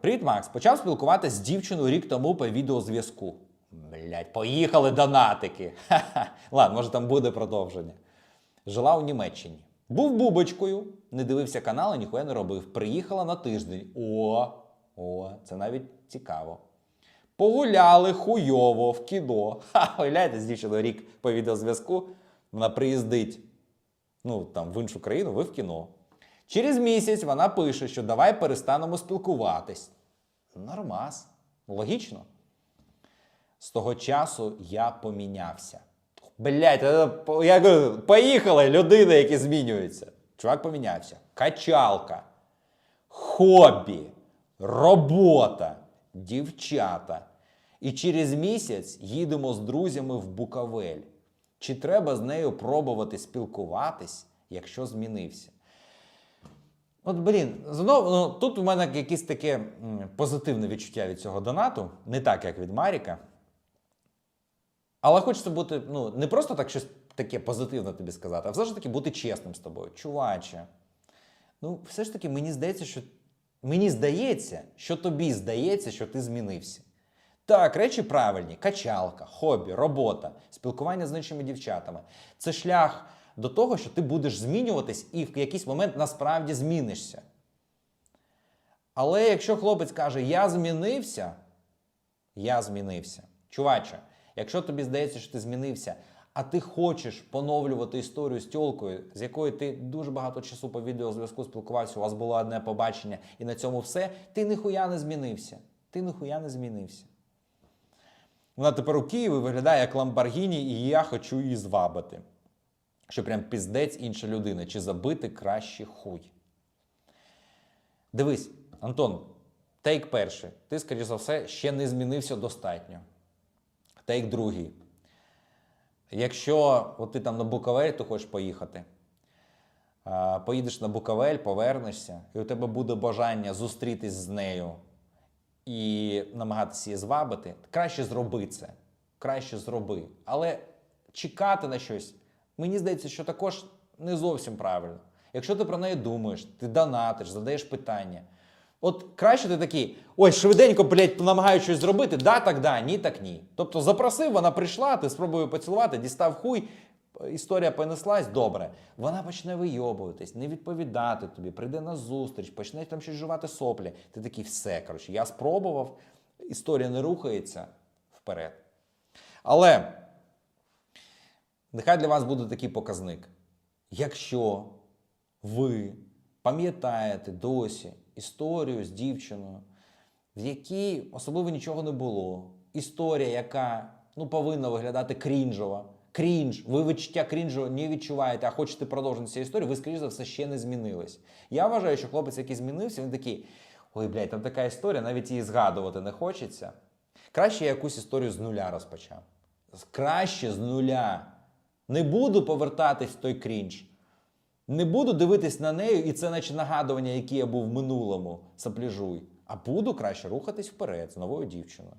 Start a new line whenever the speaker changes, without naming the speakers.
Привіт, Макс. Почав спілкуватися з дівчиною рік тому по відеозв'язку. Блять, поїхали донатики. Ха-ха. Ладно, може там буде продовження. Жила у Німеччині. Був бубочкою, не дивився канали, ніхуя не робив. Приїхала на тиждень. О, о, це навіть цікаво. Погуляли хуйово в кіно. Ха, уявляєте, з дівчиною рік по відеозв'язку. Вона приїздить ну, там, в іншу країну, ви в кіно. Через місяць вона пише, що давай перестанемо спілкуватись. Нормас. Логічно. З того часу я помінявся. Блять, я кажу, поїхали людини, які. Чувак помінявся. Качалка, хобі, робота, дівчата. І через місяць їдемо з друзями в Букавель. Чи треба з нею пробувати спілкуватись, якщо змінився? От, блін, знову ну, тут у мене якесь таке позитивне відчуття від цього донату, не так, як від Маріка. Але хочеться бути, ну, не просто так щось таке позитивне тобі сказати, а все ж таки бути чесним з тобою. Чуваче. Ну, все ж таки, мені здається, що мені здається, що тобі здається, що ти змінився. Так, речі правильні: качалка, хобі, робота, спілкування з іншими дівчатами. Це шлях до того, що ти будеш змінюватись і в якийсь момент насправді змінишся. Але якщо хлопець каже, я змінився, я змінився. Чуваче, якщо тобі здається, що ти змінився, а ти хочеш поновлювати історію з тьолкою, з якою ти дуже багато часу по відеозв'язку спілкувався, у вас було одне побачення, і на цьому все, ти ніхуя не змінився. Ти ніхуя не змінився. Вона тепер у Києві виглядає як Ламборгіні, і я хочу її звабити. Що прям піздець інша людина, чи забити краще хуй. Дивись, Антон, тейк перший. Ти, скоріш за все, ще не змінився достатньо. Тейк другий. Якщо от ти там на Буковель, ти хочеш поїхати, поїдеш на Буковель, повернешся, і у тебе буде бажання зустрітись з нею і намагатися її звабити, краще зроби це. Краще зроби. Але чекати на щось, мені здається, що також не зовсім правильно. Якщо ти про неї думаєш, ти донатиш, задаєш питання. От краще ти такий, ой, швиденько, блядь, намагаюся щось зробити, да, так да, ні, так ні. Тобто запросив, вона прийшла, ти спробує поцілувати, дістав хуй, історія понеслась, добре. Вона почне вийобуватись, не відповідати тобі, прийде на зустріч, почне там щось жувати соплі. Ти такий, все, коротше, я спробував, історія не рухається вперед. Але нехай для вас буде такий показник. Якщо ви пам'ятаєте досі історію з дівчиною, в якій особливо нічого не було, історія, яка ну, повинна виглядати крінжово, крінж, ви відчуття крінжу не відчуваєте, а хочете продовжити цю історію, ви, скоріш за все, ще не змінились. Я вважаю, що хлопець, який змінився, він такий: ой, блядь, там така історія, навіть її згадувати не хочеться. Краще я якусь історію з нуля розпочав. Краще з нуля. Не буду повертатись в той крінж. Не буду дивитись на неї, і це наче нагадування, яке я був в минулому, сапляжуй. А буду краще рухатись вперед з новою дівчиною.